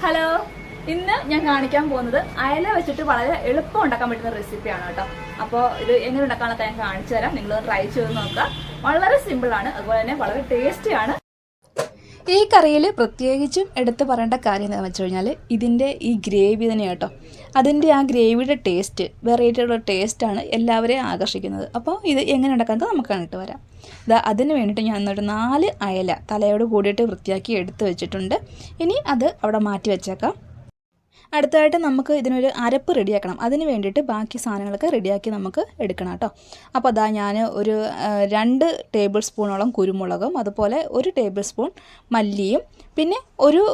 Hello ഇന്ന് ഞാൻ കാണിക്കാൻ പോകുന്നത് അയല വെച്ചിട്ട് വളരെ എളുപ്പം ഉണ്ടാക്കാൻ പറ്റുന്ന റെസിപ്പിയാണ് കേട്ടോ. അപ്പോൾ ഇത് എങ്ങനെ ഉണ്ടാക്കാനൊക്കെ ഞാൻ കാണിച്ചു തരാം. നിങ്ങൾ ട്രൈ ചെയ്ത് നോക്കുക. വളരെ സിമ്പിൾ ആണ്. അതുപോലെ തന്നെ വളരെ ടേസ്റ്റി ആണ്. ഈ കറിയിൽ പ്രത്യേകിച്ചും എടുത്തു പറയേണ്ട കാര്യം എന്താണെന്ന് വെച്ച് കഴിഞ്ഞാൽ ഇതിന്റെ ഈ ഗ്രേവി തന്നെ കേട്ടോ. അതിന്റെ ആ ഗ്രേവിയുടെ ടേസ്റ്റ് വെറൈറ്റിയുടെ ടേസ്റ്റാണ് എല്ലാവരെയും ആകർഷിക്കുന്നത്. അപ്പോൾ ഇത് എങ്ങനെ ഉണ്ടാക്കാമെന്ന് നമുക്ക് കണ്ടിട്ട് വരാം. ഇതാ അതിന് വേണ്ടിയിട്ട് ഞാൻ എന്നിട്ട് നാല് അയല തലയോട് കൂടിയിട്ട് വൃത്തിയാക്കി എടുത്ത് വെച്ചിട്ടുണ്ട്. ഇനി അത് അവിടെ മാറ്റി വെച്ചേക്കാം. അടുത്തതായിട്ട് നമുക്ക് ഇതിനൊരു അരപ്പ് റെഡിയാക്കണം. അതിന് വേണ്ടിയിട്ട് ബാക്കി സാധനങ്ങളൊക്കെ റെഡിയാക്കി നമുക്ക് എടുക്കണം കേട്ടോ. അപ്പോൾ അതാ ഞാൻ ഒരു രണ്ട് ടേബിൾ സ്പൂണോളം കുരുമുളകും അതുപോലെ ഒരു ടേബിൾ സ്പൂൺ മല്ലിയും പിന്നെ ഒരു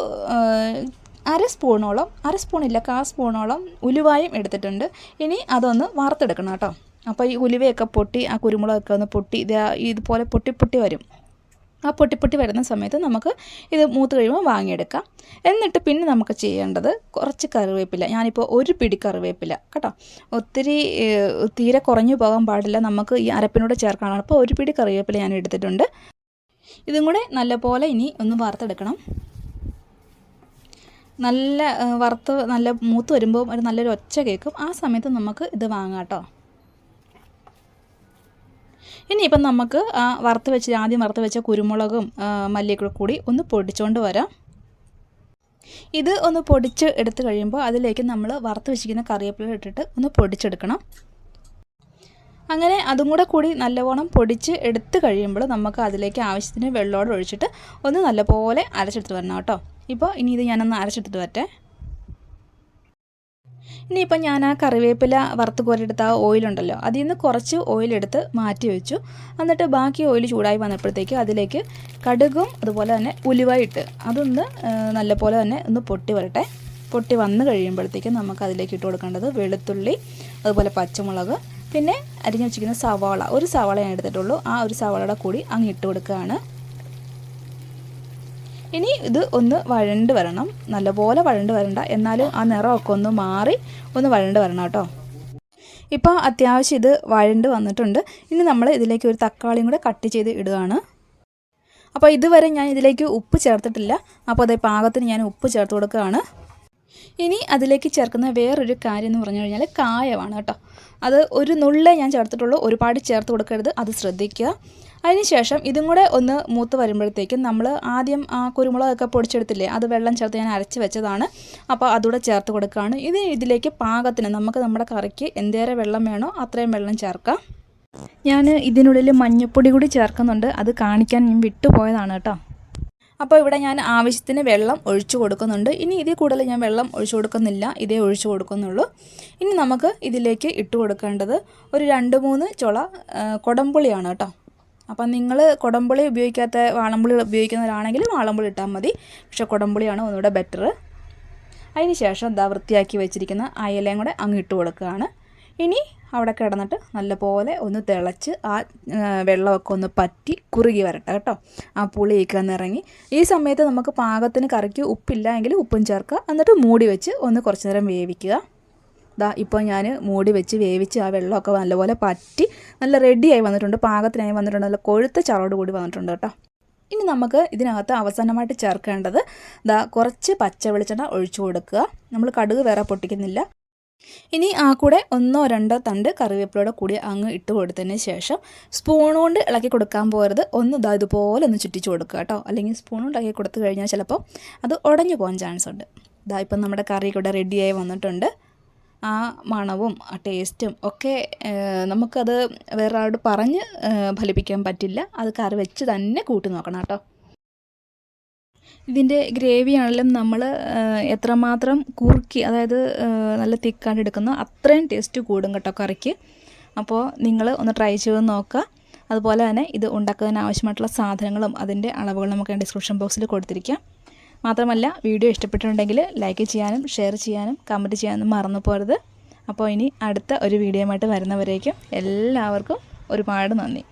അര സ്പൂണോളം അര സ്പൂണില്ല കാ സ്പൂണോളം ഉലുവായും എടുത്തിട്ടുണ്ട്. ഇനി അതൊന്ന് വാർത്തെടുക്കണം കേട്ടോ. അപ്പോൾ ഈ ഉലുവയൊക്കെ പൊട്ടി ആ കുരുമുളകൊക്കെ ഒന്ന് പൊട്ടി ഇത് ഇതുപോലെ പൊട്ടി പൊട്ടി വരും. ആ പൊട്ടി പൊട്ടി വരുന്ന സമയത്ത് നമുക്ക് ഇത് മൂത്ത് കഴിയുമ്പോൾ വാങ്ങിയെടുക്കാം. എന്നിട്ട് പിന്നെ നമുക്ക് ചെയ്യേണ്ടത് കുറച്ച് കറിവേപ്പില. ഞാനിപ്പോൾ ഒരു പിടി കറിവേപ്പില കേട്ടോ. ഒത്തിരി തീരെ കുറഞ്ഞു പോകാൻ പാടില്ല. നമുക്ക് ഈ അരപ്പിനോട് ചേർക്കാനാണ്. അപ്പോൾ ഒരു പിടി കറിവേപ്പില ഞാൻ എടുത്തിട്ടുണ്ട്. ഇതും കൂടെ നല്ലപോലെ ഇനി ഒന്ന് വറുത്തെടുക്കണം. നല്ല വറുത്ത് നല്ല മൂത്ത് വരുമ്പോൾ ഒരു നല്ലൊരു ഒച്ച കേൾക്കും ആ സമയത്ത് നമുക്ക് ഇത് വാങ്ങാം കേട്ടോ. ഇനിയിപ്പം നമുക്ക് വറുത്ത് വെച്ച് ആദ്യം വറുത്ത് വെച്ച കുരുമുളകും മല്ലിയൊക്കെ കൂടി ഒന്ന് പൊടിച്ചുകൊണ്ട് വരാം. ഇത് ഒന്ന് പൊടിച്ച് എടുത്ത് കഴിയുമ്പോൾ അതിലേക്ക് നമ്മൾ വറുത്ത് വെച്ചിരിക്കുന്ന കറിവേപ്പില ഇട്ടിട്ട് ഒന്ന് പൊടിച്ചെടുക്കണം. അങ്ങനെ അതും കൂടെ കൂടി നല്ലവണ്ണം പൊടിച്ച് എടുത്ത് കഴിയുമ്പോൾ നമുക്ക് അതിലേക്ക് ആവശ്യത്തിന് വെള്ളോടെ ഒഴിച്ചിട്ട് ഒന്ന് നല്ലപോലെ അരച്ചെടുത്ത് വരണം കേട്ടോ. ഇപ്പോൾ ഇനി ഇത് ഞാനൊന്ന് അരച്ചെടുത്ത് വരട്ടെ. ഇനിയിപ്പോൾ ഞാൻ ആ കറിവേപ്പില വറുത്ത് കോരിയെടുത്ത ആ ഓയിലുണ്ടല്ലോ അതിൽ നിന്ന് കുറച്ച് ഓയിലെടുത്ത് മാറ്റി വെച്ചു. എന്നിട്ട് ബാക്കി ഓയിൽ ചൂടായി വന്നപ്പോഴത്തേക്ക് അതിലേക്ക് കടുകും അതുപോലെ തന്നെ ഉലുവായിട്ട് അതൊന്ന് നല്ലപോലെ തന്നെ ഒന്ന് പൊട്ടി വരട്ടെ. പൊട്ടി വന്ന് കഴിയുമ്പോഴത്തേക്കും നമുക്ക് അതിലേക്ക് ഇട്ട് കൊടുക്കേണ്ടത് വെളുത്തുള്ളി അതുപോലെ പച്ചമുളക് പിന്നെ അരിഞ്ഞു വെച്ചിരിക്കുന്ന സവാള. ഒരു സവാള ഞാൻ എടുത്തിട്ടുള്ളൂ. ആ ഒരു സവാളയുടെ കൂടി അങ്ങ് ഇട്ട് കൊടുക്കുകയാണ്. ഇനി ഇത് ഒന്ന് വഴണ്ട് വരണം. നല്ലപോലെ വഴണ്ട് വരണ്ട. എന്നാലും ആ നിറമൊക്കെ ഒന്ന് മാറി ഒന്ന് വഴണ്ട് വരണം കേട്ടോ. ഇപ്പോൾ അത്യാവശ്യം ഇത് വഴണ്ട് വന്നിട്ടുണ്ട്. ഇനി നമ്മൾ ഇതിലേക്ക് ഒരു തക്കാളിയും കൂടെ കട്ട് ചെയ്ത് ഇടുകയാണ്. അപ്പോൾ ഇതുവരെ ഞാൻ ഇതിലേക്ക് ഉപ്പ് ചേർത്തിട്ടില്ല. അപ്പോൾ അതേ പാകത്തിന് ഞാൻ ഉപ്പ് ചേർത്ത് കൊടുക്കുകയാണ്. ഇനി അതിലേക്ക് ചേർക്കുന്ന വേറൊരു കാര്യം എന്ന് പറഞ്ഞു കഴിഞ്ഞാൽ കായമാണ് കേട്ടോ. അത് ഒരു നുള്ളേ ഞാൻ ചേർത്തിട്ടുള്ളൂ. ഒരുപാട് ചേർത്ത് കൊടുക്കരുത്. അത് ശ്രദ്ധിക്കുക. അതിനുശേഷം ഇതും കൂടെ ഒന്ന് മൂത്ത് വരുമ്പോഴത്തേക്കും നമ്മൾ ആദ്യം ആ കുരുമുളകൊക്കെ പൊടിച്ചെടുത്തില്ലേ അത് വെള്ളം ചേർത്ത് ഞാൻ അരച്ച് വെച്ചതാണ്. അപ്പോൾ അതുകൂടെ ചേർത്ത് കൊടുക്കുകയാണ് ഇത് ഇതിലേക്ക് പാകത്തിന് നമുക്ക് നമ്മുടെ കറിക്ക് എന്തേറെ വെള്ളം വേണോ അത്രയും വെള്ളം ചേർക്കാം. ഞാൻ ഇതിനുള്ളിൽ മഞ്ഞൾപ്പൊടി കൂടി ചേർക്കുന്നുണ്ട്. അത് കാണിക്കാൻ ഞാൻ വിട്ടുപോയതാണ് കേട്ടോ. അപ്പോൾ ഇവിടെ ഞാൻ ആവശ്യത്തിന് വെള്ളം ഒഴിച്ചു കൊടുക്കുന്നുണ്ട്. ഇനി ഇതിൽ കൂടുതൽ ഞാൻ വെള്ളം ഒഴിച്ചു കൊടുക്കുന്നില്ല. ഇതേ ഒഴിച്ചു കൊടുക്കുന്നുള്ളൂ. ഇനി നമുക്ക് ഇതിലേക്ക് ഇട്ട് കൊടുക്കേണ്ടത് ഒരു രണ്ട് മൂന്ന് ചുള കൊടംപുളിയാണ് കേട്ടോ. അപ്പം നിങ്ങൾ കുടംപുളി ഉപയോഗിക്കാത്ത വാളംപുളി ഉപയോഗിക്കുന്നവരാണെങ്കിൽ വാളംപുളി ഇട്ടാൽ മതി. പക്ഷേ കുടംപുളിയാണ് ഒന്നുകൂടെ ബെറ്റർ അതിന് ശേഷം എന്താ വൃത്തിയാക്കി വെച്ചിരിക്കുന്ന അയലയും കൂടെ അങ്ങ് ഇട്ട് കൊടുക്കുകയാണ്. ഇനി അവിടെ കിടന്നിട്ട് നല്ലപോലെ ഒന്ന് തിളച്ച് ആ വെള്ളമൊക്കെ ഒന്ന് പറ്റി കുറുകി വരട്ടെ കേട്ടോ. ആ പുളിയൊക്കെ ഇറങ്ങി. ഈ സമയത്ത് നമുക്ക് പാകത്തിന് കറിക്ക് ഉപ്പില്ല എങ്കിൽ ഉപ്പും ചേർക്കുക. എന്നിട്ട് മൂടി വെച്ച് ഒന്ന് കുറച്ച് നേരം വേവിക്കുക. ദാ ഇപ്പോൾ ഞാൻ മൂടി വെച്ച് വേവിച്ച് ആ വെള്ളമൊക്കെ നല്ലപോലെ പറ്റി നല്ല റെഡിയായി വന്നിട്ടുണ്ട് പാകത്തിനായി വന്നിട്ടുണ്ട് നല്ല കൊഴുത്ത ചറോട് കൂടി വന്നിട്ടുണ്ട് കേട്ടോ. ഇനി നമുക്ക് ഇതിനകത്ത് അവസാനമായിട്ട് ചേർക്കേണ്ടത് ദാ കുറച്ച് പച്ച വെളിച്ചെണ്ണ ഒഴിച്ചു കൊടുക്കുക. നമ്മൾ കടുക് വേറെ പൊട്ടിക്കുന്നില്ല. ഇനി ആ കൂടെ ഒന്നോ രണ്ടോ തണ്ട് കറിവേപ്പിലയുടെ കൂടി അങ്ങ് ഇട്ട് കൊടുത്തതിന് ശേഷം സ്പൂൺ കൊണ്ട് ഇളക്കി കൊടുക്കാൻ പോകരുത്. ഒന്ന് ഇതാ ഇതുപോലെ ഒന്ന് ചുറ്റിച്ചു കൊടുക്കുക കേട്ടോ. അല്ലെങ്കിൽ സ്പൂൺ കൊണ്ട് ഇളക്കി കൊടുത്തു കഴിഞ്ഞാൽ ചിലപ്പോൾ അത് ഉടഞ്ഞു പോകാൻ ചാൻസ് ഉണ്ട്. ഇതാ ഇപ്പം നമ്മുടെ കറി കൂടെ റെഡിയായി വന്നിട്ടുണ്ട്. ആ മണവും ആ ടേസ്റ്റും ഒക്കെ നമുക്കത് വേറെ ആളോട് പറഞ്ഞ് ഫലിപ്പിക്കാൻ പറ്റില്ല. അത് കറി വെച്ച് തന്നെ കൂട്ടി നോക്കണം കേട്ടോ. ഇതിന്റെ ഗ്രേവി ആണെങ്കിലും നമ്മൾ എത്രമാത്രം കുറുക്കി അതായത് നല്ല തിക്കാണ്ട് എടുക്കുന്നോ അത്രയും ടേസ്റ്റ് കൂടും കേട്ടോ കറിക്ക്. അപ്പോൾ നിങ്ങൾ ഒന്ന് ട്രൈ ചെയ്ത് നോക്കുക. അതുപോലെ തന്നെ ഇത് ഉണ്ടാക്കുന്നതിന് ആവശ്യമായിട്ടുള്ള സാധനങ്ങളും അതിന്റെ അളവുകളും നമുക്ക് ഡിസ്ക്രിപ്ഷൻ ബോക്സിൽ കൊടുത്തിരിക്കാം. മാത്രമല്ല വീഡിയോ ഇഷ്ടപ്പെട്ടിട്ടുണ്ടെങ്കിൽ ലൈക്ക് ചെയ്യാനും ഷെയർ ചെയ്യാനും കമന്റ് ചെയ്യാനും മറന്നു പോരുത് അപ്പോൾ ഇനി അടുത്ത ഒരു വീഡിയോയുമായിട്ട് വരുന്നവരേക്കും എല്ലാവർക്കും ഒരുപാട് നന്ദി.